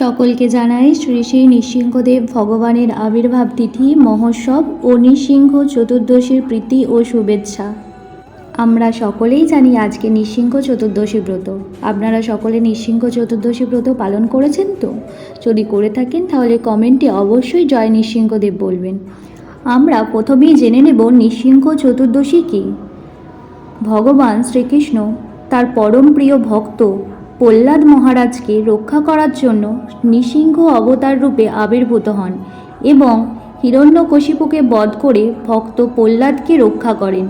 সকলকে জানাই শ্রী শ্রী নৃসিংহদেব ভগবানের আবির্ভাব তিথি, মহোৎসব ও নৃসিংহ চতুর্দশীর প্রীতি ও শুভেচ্ছা। আমরা সকলেই জানি আজকে নৃসিংহ চতুর্দশী ব্রত। আপনারা সকলে নৃসিংহ চতুর্দশী ব্রত পালন করেছেন তো? যদি করে থাকেন, তাহলে কমেন্টে অবশ্যই জয় নৃসিংহদেব বলবেন। আমরা প্রথমেই জেনে নেব নৃসিংহ চতুর্দশী কী? ভগবান শ্রীকৃষ্ণ, তার পরম প্রিয় ভক্ত প্রহ্লাদ মহারাজকে রক্ষা করার জন্য নৃসিংহ অবতার রূপে আবির্ভূত হন এবং হিরণ্যকশিপুকে বধ করে ভক্ত প্রহ্লাদকে রক্ষা করেন।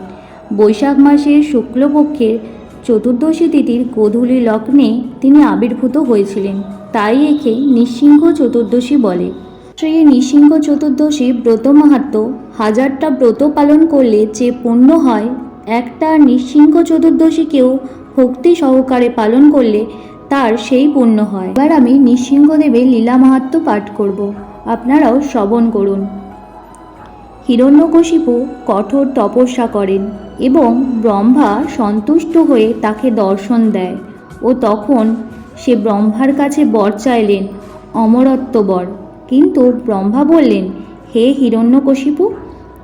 বৈশাখ মাসের শুক্লপক্ষের চতুর্দশী তিথির গোধূলি লগ্নে তিনি আবির্ভূত হয়েছিলেন। তাই একে নৃসিংহ চতুর্দশী বলে। শ্রী নৃসিংহ চতুর্দশী ব্রত মাহাত্ম হাজারটা ব্রত পালন করলে যে পুণ্য হয়, একটা নৃসিংহ চতুর্দশীকেও ভক্তি সহকারে পালন করলে তার সেই পুণ্য হয়। এবার আমি নৃসিংহদেবের লীলা মাহাত্ম পাঠ করব। আপনারাও শ্রবণ করুন। হিরণ্যকশিপু কঠোর তপস্যা করেন এবং ব্রহ্মা সন্তুষ্ট হয়ে তাকে দর্শন দেয় ও তখন সে ব্রহ্মার কাছে বর চাইলেন, অমরত্ব বর। কিন্তু ব্রহ্মা বললেন, হে হিরণ্যকশিপু,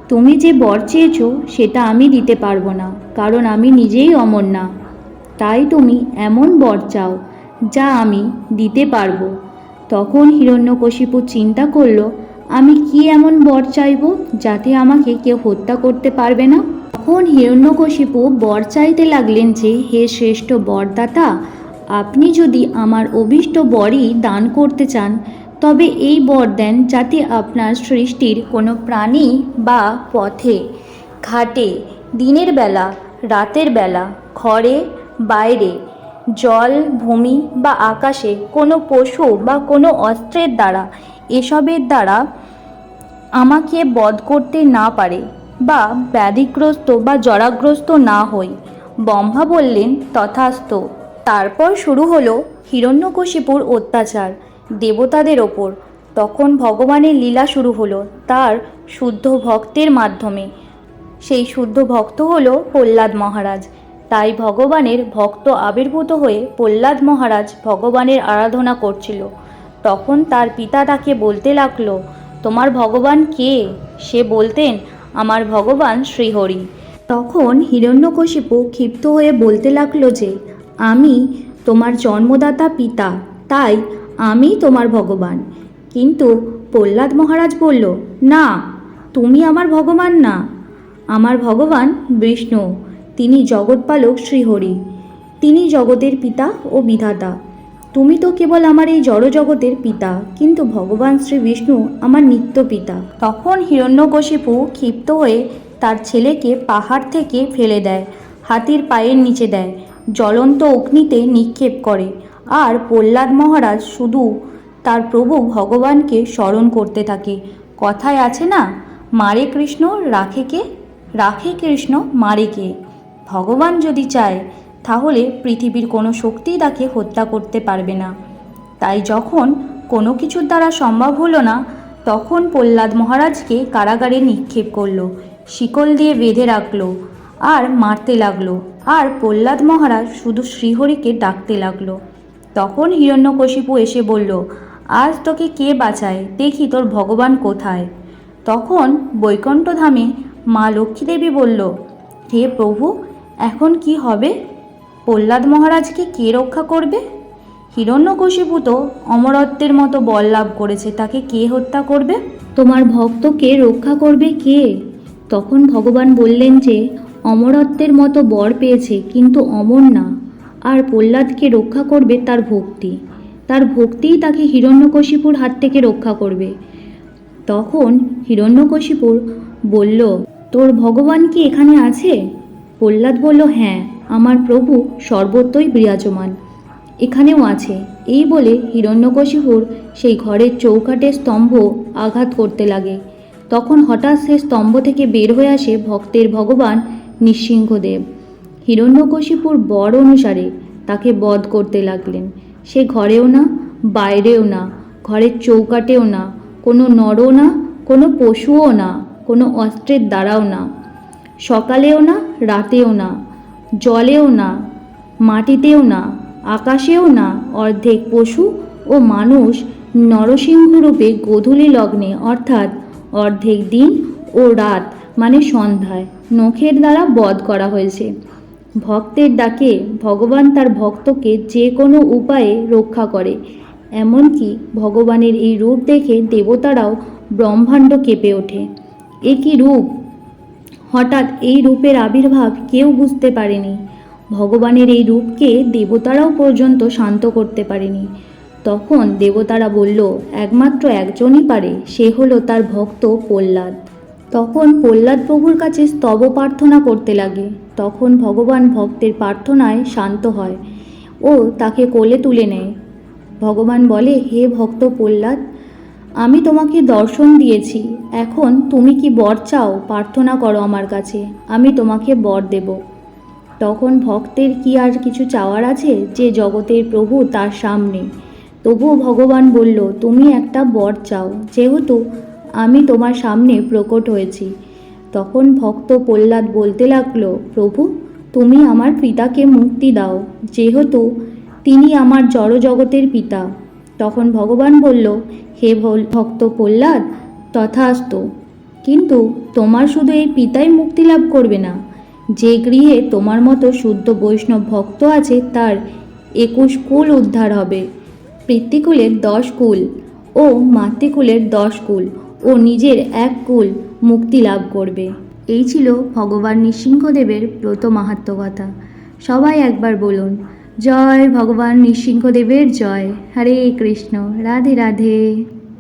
তুমি যে বর চেয়েছ সেটা আমি দিতে পারব না, কারণ আমি নিজেই অমর না। তাই তুমি এমন বর চাও, যা আমি দিতে পারব। তখন হিরণ্যকশিপু চিন্তা করল, আমি কি এমন বর চাইব যাতে আমাকে কেউ হত্যা করতে পারবে না? তখন হিরণ্যকশিপু বর চাইতে লাগলেন যে, হে শ্রেষ্ঠ বরদাতা, আপনি যদি আমার অভীষ্ট বরই দান করতে চান, তবে এই বর দেন যাতে আপনার সৃষ্টির কোনো প্রাণী বা পথে, ঘাটে, দিনের বেলা, রাতের বেলা, ঘরে বাইরে, জল, ভূমি বা আকাশে কোনো পশু বা কোনো অস্ত্রের দ্বারা, এসবের দ্বারা আমাকে বধ করতে না পারে বা ব্যাধিগ্রস্ত বা জরাগ্রস্ত না হই, ব্রহ্মা বললেন তথাস্ত তারপর শুরু হলো হিরণ্যকশিপুর অত্যাচার দেবতাদের ওপর। তখন ভগবানের লীলা শুরু হলো তার শুদ্ধ ভক্তের মাধ্যমে। সেই শুদ্ধ ভক্ত হলো প্রহ্লাদ মহারাজ। তাই ভগবানের ভক্ত আবির্ভূত হয়ে প্রহ্লাদ মহারাজ ভগবানের আরাধনা করছিল। তখন তার পিতা তাকে বলতে লাগল, তোমার ভগবান কে? সে বলতেন, আমার ভগবান শ্রীহরি। তখন হিরণ্যকশিপু ক্ষিপ্ত হয়ে বলতে লাগল যে, আমি তোমার জন্মদাতা পিতা, তাই আমি তোমার ভগবান। কিন্তু প্রহ্লাদ মহারাজ বলল, না, তুমি আমার ভগবান না। আমার ভগবান বিষ্ণু। তিনি জগৎপালক শ্রীহরি। তিনি জগতের পিতা ও বিধাতা। তুমি তো কেবল আমার এই জড় জগতের পিতা, কিন্তু ভগবান শ্রী বিষ্ণু আমার নিত্য পিতা। তখন হিরণ্যকশিপু ক্ষিপ্ত হয়ে তার ছেলেকে পাহাড় থেকে ফেলে দেয়, হাতির পায়ের নিচে দেয়, জ্বলন্ত অগ্নিতে নিক্ষেপ করে। আর প্রহ্লাদ মহারাজ শুধু তার প্রভু ভগবানকে স্মরণ করতে থাকে। কথায় আছে না, মারে কৃষ্ণ, রাখে কে? রাখে কৃষ্ণ, মারে কে? ভগবান যদি চায়, তাহলে পৃথিবীর কোনো শক্তি তাকে হত্যা করতে পারবে না। তাই যখন কোনো কিছুর দ্বারা সম্ভব হলো না, তখন প্রহ্লাদ মহারাজকে কারাগারে নিক্ষেপ করল, শিকল দিয়ে বেঁধে রাখল, আর মারতে লাগল, আর প্রহ্লাদ মহারাজ শুধু শ্রীহরিকে ডাকতে লাগল। তখন হিরণ্যকশিপু এসে বলল, আজ তোকে কে বাঁচায়? দেখি তোর ভগবান কোথায়? তখন বৈকুণ্ঠধামে মা লক্ষ্মীদেবী বলল, হে প্রভু এখন কি হবে? প্রহ্লাদ মহারাজকে কে রক্ষা করবে? হিরণ্যকশিপু তো অমরত্বের মতো বল লাভ করেছে, তাকে কে হত্যা করবে? তোমার ভক্তকে রক্ষা করবে কে? তখন ভগবান বললেন যে, অমরত্বের মতো বর পেয়েছে, কিন্তু অমর না। আর প্রহ্লাদকে রক্ষা করবে তার ভক্তি। তার ভক্তিই তাকে হিরণ্যকশিপুর হাত থেকে রক্ষা করবে। তখন হিরণ্যকশিপুর বলল, তোর ভগবান কি এখানে আছে? প্রহ্লাদ বলল হ্যাঁ আমার প্রভু সর্বত্রই বিরাজমান। এখানেও আছে। এই বলে হিরণ্যকশিপুর সেই ঘরের চৌকাটে স্তম্ভ আঘাত করতে লাগে। তখন হঠাৎ সে স্তম্ভ থেকে বের হয়ে আসে ভক্তের ভগবান নৃসিংহদেব। হিরণ্যকশিপুর বর অনুসারে তাকে বধ করতে লাগলেন। সে ঘরেও না, বাইরেও না, ঘরের চৌকাটেও না, কোনো নরও না, কোনো পশুও না, কোনো অস্ত্রের দ্বারাও না। সকালেও না, রাতেও না, জলেও না, মাটিতেও না, আকাশেও না, অর্ধেক পশু ও মানুষ নরসিংহরূপে গোধূলি লগ্নে, অর্থাৎ অর্ধেক দিন ও রাত মানে সন্ধ্যায়, নখের দ্বারা বধ করা হয়েছে। ভক্তের ডাকে ভগবান তার ভক্তকে যে কোনো উপায়ে রক্ষা করে। এমনকি ভগবানের এই রূপ দেখে দেবতারাও ব্রহ্মাণ্ড কেঁপে ওঠে। এ কি রূপ হঠাৎ এই রূপের আবির্ভাব কেউ বুঝতে পারেনি। ভগবানের এই রূপকে দেবতারাও পর্যন্ত শান্ত করতে পারেনি। তখন দেবতারা বলল, একমাত্র একজনই পারে, সে হলো তার ভক্ত প্রহ্লাদ। তখন প্রহ্লাদ প্রভুর কাছে স্তব প্রার্থনা করতে লাগে। তখন ভগবান ভক্তের প্রার্থনায় শান্ত হয় ও তাকে কোলে তুলে নেয়। ভগবান বলে, হে ভক্ত প্রহ্লাদ আমি তোমাকে দর্শন দিয়েছি। এখন তুমি কি বর চাও? প্রার্থনা করো আমার কাছে। আমি তোমাকে বর দেব। তখন ভক্তের কি আর কিছু চাওয়ার আছে? যে জগতের প্রভু তার সামনে। তবুও ভগবান বলল, তুমি একটা বর চাও। যেহেতু আমি তোমার সামনে প্রকট হয়েছি। তখন ভক্ত প্রহ্লাদ বলতে লাগল, প্রভু, তুমি আমার পিতাকে মুক্তি দাও। যেহেতু তিনি আমার জড়জগতের পিতা। তখন ভগবান বলল, হে ভক্ত প্রহ্লাদ, তথাস্ত। কিন্তু তোমার শুধু এই পিতাই মুক্তি লাভ করবে না। যে গৃহে তোমার মতো শুদ্ধ বৈষ্ণব ভক্ত আছে, তার একুশ কুল উদ্ধার হবে। পিতৃকুলের দশ কুল ও মাতৃকুলের দশ কুল ও নিজের এক কুল মুক্তি লাভ করবে। এই ছিল ভগবান নৃসিংহদেবের ব্রত মাহাত্ম কথা। সবাই একবার বলুন জয় ভগবান নৃসিংহদেবের জয়। হরে কৃষ্ণ রাধে রাধে।